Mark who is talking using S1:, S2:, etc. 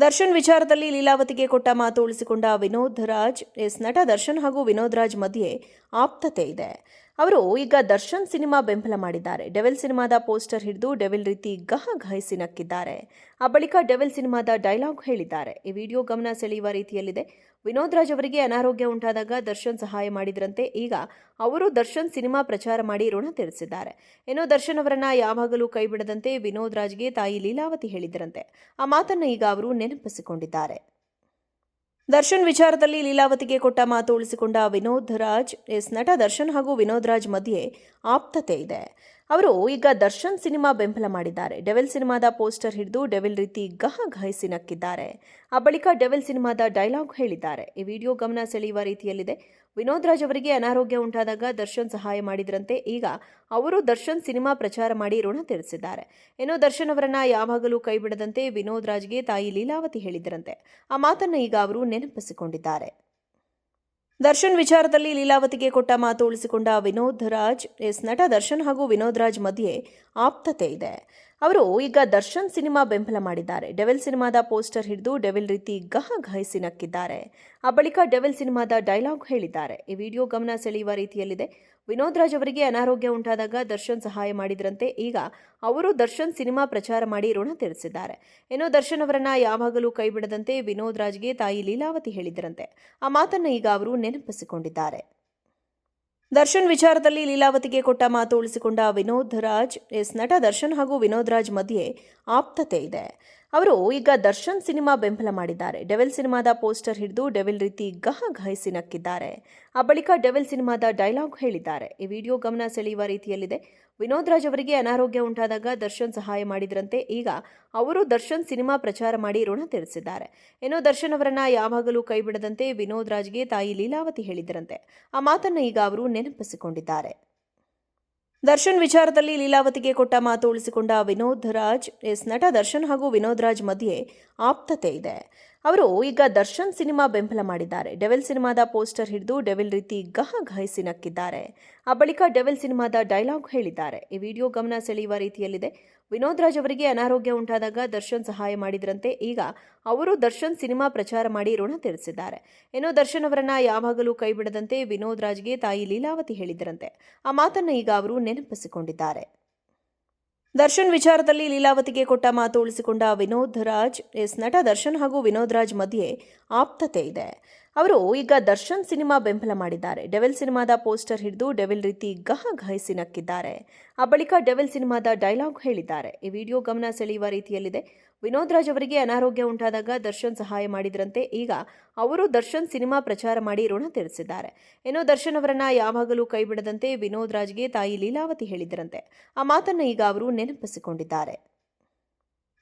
S1: ದರ್ಶನ್ ವಿಚಾರದಲ್ಲಿ ಲೀಲಾವತಿಗೆ ಕೊಟ್ಟ ಮಾತು ಉಳಿಸಿಕೊಂಡ ವಿನೋದ್ ರಾಜ್, ಎಸ್ ನಟ ದರ್ಶನ್ ಹಾಗೂ ವಿನೋದ್ ರಾಜ್ ಮಧ್ಯೆ ಆಪ್ತತೆ ಇದೆ. ಅವರು ಈಗ ದರ್ಶನ್ ಸಿನಿಮಾ ಬೆಂಬಲ ಮಾಡಿದ್ದಾರೆ. ಡೆವಿಲ್ ಸಿನಿಮಾದ ಪೋಸ್ಟರ್ ಹಿಡಿದು ಡೆವಿಲ್ ರೀತಿ ಗಹ ಗಹಿಸಿ ನಕ್ಕಿದ್ದಾರೆ. ಆ ಬಳಿಕ ಡೆವಿಲ್ ಸಿನಿಮಾದ ಡೈಲಾಗ್ ಹೇಳಿದ್ದಾರೆ. ಈ ವಿಡಿಯೋ ಗಮನ ಸೆಳೆಯುವ ರೀತಿಯಲ್ಲಿದೆ. ವಿನೋದ್ ರಾಜ್ ಅವರಿಗೆ ಅನಾರೋಗ್ಯ ಉಂಟಾದಾಗ ದರ್ಶನ್ ಸಹಾಯ ಮಾಡಿದ್ರಂತೆ. ಈಗ ಅವರು ದರ್ಶನ್ ಸಿನಿಮಾ ಪ್ರಚಾರ ಮಾಡಿ ಋಣ ತೀರಿಸಿದ್ದಾರೆ. ಇನ್ನು ದರ್ಶನ್ ಅವರನ್ನ ಯಾವಾಗಲೂ ಕೈಬಿಡದಂತೆ ವಿನೋದ್ ರಾಜ್ಗೆ ತಾಯಿ ಲೀಲಾವತಿ ಹೇಳಿದ್ರಂತೆ. ಆ ಮಾತನ್ನ ಈಗ ಅವರು ನೆನಪಿಸಿಕೊಂಡಿದ್ದಾರೆ. ದರ್ಶನ್ ವಿಚಾರದಲ್ಲಿ ಲೀಲಾವತಿಗೆ ಕೊಟ್ಟ ಮಾತು ಉಳಿಸಿಕೊಂಡ ವಿನೋದ್ ರಾಜ್, ಎಸ್ ನಟ ದರ್ಶನ್ ಹಾಗೂ ವಿನೋದ್ ರಾಜ್ ಮಧ್ಯೆ ಆಪ್ತತೆ ಇದೆ. ಅವರು ಈಗ ದರ್ಶನ್ ಸಿನಿಮಾ ಬೆಂಬಲ ಮಾಡಿದ್ದಾರೆ. ಡೆವಿಲ್ ಸಿನಿಮಾದ ಪೋಸ್ಟರ್ ಹಿಡಿದು ಡೆವಿಲ್ ರೀತಿ ಗಹ ಗಹಿಸಿ ನಕ್ಕಿದ್ದಾರೆ. ಆ ಬಳಿಕ ಡೆವಿಲ್ ಸಿನಿಮಾದ ಡೈಲಾಗ್ ಹೇಳಿದ್ದಾರೆ. ಈ ವಿಡಿಯೋ ಗಮನ ಸೆಳೆಯುವ ರೀತಿಯಲ್ಲಿದೆ. ವಿನೋದ್ ರಾಜ್ ಅವರಿಗೆ ಅನಾರೋಗ್ಯ ಉಂಟಾದಾಗ ದರ್ಶನ್ ಸಹಾಯ ಮಾಡಿದ್ರಂತೆ. ಈಗ ಅವರು ದರ್ಶನ್ ಸಿನಿಮಾ ಪ್ರಚಾರ ಮಾಡಿ ಋಣ ತೀರಿಸಿದ್ದಾರೆ. ಇನ್ನು ದರ್ಶನ್ ಅವರನ್ನ ಯಾವಾಗಲೂ ಕೈಬಿಡದಂತೆ ವಿನೋದ್ ರಾಜ್ಗೆ ತಾಯಿ ಲೀಲಾವತಿ ಹೇಳಿದ್ರಂತೆ ಆ ಮಾತನ್ನ ಈಗ ಅವರು ನೆನಪಿಸಿಕೊಂಡಿದ್ದಾರೆ. ದರ್ಶನ್ ವಿಚಾರದಲ್ಲಿ ಲೀಲಾವತಿಗೆ ಕೊಟ್ಟ ಮಾತು ಉಳಿಸಿಕೊಂಡ ವಿನೋದ್ ರಾಜ್, ಎಸ್ ನಟ ದರ್ಶನ್ ಹಾಗೂ ವಿನೋದ್ ರಾಜ್ ಮಧ್ಯೆ ಆಪ್ತತೆ ಇದೆ. ಅವರು ಈಗ ದರ್ಶನ್ ಸಿನಿಮಾ ಬೆಂಬಲ ಮಾಡಿದ್ದಾರೆ. ಡೆವಿಲ್ ಸಿನಿಮಾದ ಪೋಸ್ಟರ್ ಹಿಡಿದು ಡೆವಿಲ್ ರೀತಿ ಗಹ ಗಹಿಸಿ ನಕ್ಕಿದ್ದಾರೆ. ಆ ಬಳಿಕ ಡೆವಿಲ್ ಸಿನಿಮಾದ ಡೈಲಾಗ್ ಹೇಳಿದ್ದಾರೆ. ಈ ವಿಡಿಯೋ ಗಮನ ಸೆಳೆಯುವ ರೀತಿಯಲ್ಲಿದೆ. ವಿನೋದ್ ರಾಜ್ ಅವರಿಗೆ ಅನಾರೋಗ್ಯ ಉಂಟಾದಾಗ ದರ್ಶನ್ ಸಹಾಯ ಮಾಡಿದ್ರಂತೆ. ಈಗ ಅವರು ದರ್ಶನ್ ಸಿನಿಮಾ ಪ್ರಚಾರ ಮಾಡಿ ಋಣ ತೀರಿಸಿದ್ದಾರೆ. ಇನ್ನು ದರ್ಶನ್ ಅವರನ್ನ ಯಾವಾಗಲೂ ಕೈಬಿಡದಂತೆ ವಿನೋದ್ ರಾಜ್ಗೆ ತಾಯಿ ಲೀಲಾವತಿ ಹೇಳಿದ್ರಂತೆ ಆ ಮಾತನ್ನ ಈಗ ಅವರು ನೆನಪಿಸಿಕೊಂಡಿದ್ದಾರೆ. ದರ್ಶನ್ ವಿಚಾರದಲ್ಲಿ ಲೀಲಾವತಿಗೆ ಕೊಟ್ಟ ಮಾತು ಉಳಿಸಿಕೊಂಡ ವಿನೋದ್ ರಾಜ್, ಎಸ್ ನಟ ದರ್ಶನ್ ಹಾಗೂ ವಿನೋದ್ ರಾಜ್ ಮಧ್ಯೆ ಆಪ್ತತೆ ಇದೆ. ಅವರು ಈಗ ದರ್ಶನ್ ಸಿನಿಮಾ ಬೆಂಬಲ ಮಾಡಿದ್ದಾರೆ. ಡೆವಿಲ್ ಸಿನಿಮಾದ ಪೋಸ್ಟರ್ ಹಿಡಿದು ಡೆವಿಲ್ ರೀತಿ ಗಹ ಗಹಿಸಿ ನಕ್ಕಿದ್ದಾರೆ. ಆ ಬಳಿಕ ಡೆವಿಲ್ ಸಿನಿಮಾದ ಡೈಲಾಗ್ ಹೇಳಿದ್ದಾರೆ. ಈ ವಿಡಿಯೋ ಗಮನ ಸೆಳೆಯುವ ರೀತಿಯಲ್ಲಿದೆ. ವಿನೋದ್ ರಾಜ್ ಅವರಿಗೆ ಅನಾರೋಗ್ಯ ಉಂಟಾದಾಗ ದರ್ಶನ್ ಸಹಾಯ ಮಾಡಿದ್ರಂತೆ. ಈಗ ಅವರು ದರ್ಶನ್ ಸಿನಿಮಾ ಪ್ರಚಾರ ಮಾಡಿ ಋಣ ತೀರಿಸಿದ್ದಾರೆ. ಇನ್ನು ದರ್ಶನ್ ಅವರನ್ನ ಯಾವಾಗಲೂ ಕೈಬಿಡದಂತೆ ವಿನೋದ್ ರಾಜ್ಗೆ ತಾಯಿ ಲೀಲಾವತಿ ಹೇಳಿದ್ರಂತೆ ಆ ಮಾತನ್ನ ಈಗ ಅವರು ನೆನಪಿಸಿಕೊಂಡಿದ್ದಾರೆ. ದರ್ಶನ್ ವಿಚಾರದಲ್ಲಿ ಲೀಲಾವತಿಗೆ ಕೊಟ್ಟ ಮಾತು ಉಳಿಸಿಕೊಂಡ ವಿನೋದ್ ರಾಜ್, ಎಸ್ ನಟ ದರ್ಶನ್ ಹಾಗೂ ವಿನೋದ್ ರಾಜ್ ಮಧ್ಯೆ ಆಪ್ತತೆ ಇದೆ. ಅವರು ಈಗ ದರ್ಶನ್ ಸಿನಿಮಾ ಬೆಂಬಲ ಮಾಡಿದ್ದಾರೆ. ಡೆವಿಲ್ ಸಿನಿಮಾದ ಪೋಸ್ಟರ್ ಹಿಡಿದು ಡೆವಿಲ್ ರೀತಿ ಗಹ ಗಹಿಸಿ ನಕ್ಕಿದ್ದಾರೆ. ಆ ಬಳಿಕ ಡೆವಿಲ್ ಸಿನಿಮಾದ ಡೈಲಾಗ್ ಹೇಳಿದ್ದಾರೆ. ಈ ವಿಡಿಯೋ ಗಮನ ಸೆಳೆಯುವ ರೀತಿಯಲ್ಲಿದೆ. ವಿನೋದ್ ರಾಜ್ ಅವರಿಗೆ ಅನಾರೋಗ್ಯ ಉಂಟಾದಾಗ ದರ್ಶನ್ ಸಹಾಯ ಮಾಡಿದ್ರಂತೆ. ಈಗ ಅವರು ದರ್ಶನ್ ಸಿನಿಮಾ ಪ್ರಚಾರ ಮಾಡಿ ಋಣ ತೀರಿಸಿದ್ದಾರೆ. ಇನ್ನು ದರ್ಶನ್ ಅವರನ್ನ ಯಾವಾಗಲೂ ಕೈಬಿಡದಂತೆ ವಿನೋದ್ ರಾಜ್ಗೆ ತಾಯಿ ಲೀಲಾವತಿ ಹೇಳಿದ್ರಂತೆ ಆ ಮಾತನ್ನ ಈಗ ಅವರು ನೆನಪಿಸಿಕೊಂಡಿದ್ದಾರೆ. ದರ್ಶನ್ ವಿಚಾರದಲ್ಲಿ ಲೀಲಾವತಿಗೆ ಕೊಟ್ಟ ಮಾತು ಉಳಿಸಿಕೊಂಡ ವಿನೋದ್ ರಾಜ್, ಎಸ್ ನಟ ದರ್ಶನ್ ಹಾಗೂ ವಿನೋದ್ ರಾಜ್ ಮಧ್ಯೆ ಆಪ್ತತೆ ಇದೆ. ಅವರು ಈಗ ದರ್ಶನ್ ಸಿನಿಮಾ ಬೆಂಬಲ ಮಾಡಿದ್ದಾರೆ. ಡೆವಿಲ್ ಸಿನಿಮಾದ ಪೋಸ್ಟರ್ ಹಿಡಿದು ಡೆವಿಲ್ ರೀತಿ ಗಹ ಗಹಿಸಿ ನಕ್ಕಿದ್ದಾರೆ. ಆ ಬಳಿಕ ಡೆವಿಲ್ ಸಿನಿಮಾದ ಡೈಲಾಗ್ ಹೇಳಿದ್ದಾರೆ. ಈ ವಿಡಿಯೋ ಗಮನ ಸೆಳೆಯುವ ರೀತಿಯಲ್ಲಿದೆ. ವಿನೋದ್ ರಾಜ್ ಅವರಿಗೆ ಅನಾರೋಗ್ಯ ಉಂಟಾದಾಗ ದರ್ಶನ್ ಸಹಾಯ ಮಾಡಿದ್ರಂತೆ. ಈಗ ಅವರು ದರ್ಶನ್ ಸಿನಿಮಾ ಪ್ರಚಾರ ಮಾಡಿ ಋಣ ತೀರಿಸಿದ್ದಾರೆ. ಇನ್ನು ದರ್ಶನ್ ಅವರನ್ನ ಯಾವಾಗಲೂ ಕೈಬಿಡದಂತೆ ವಿನೋದ್ ರಾಜ್ಗೆ ತಾಯಿ ಲೀಲಾವತಿ ಹೇಳಿದ್ರಂತೆ ಆ ಮಾತನ್ನ ಈಗ ಅವರು ನೆನಪಿಸಿಕೊಂಡಿದ್ದಾರೆ.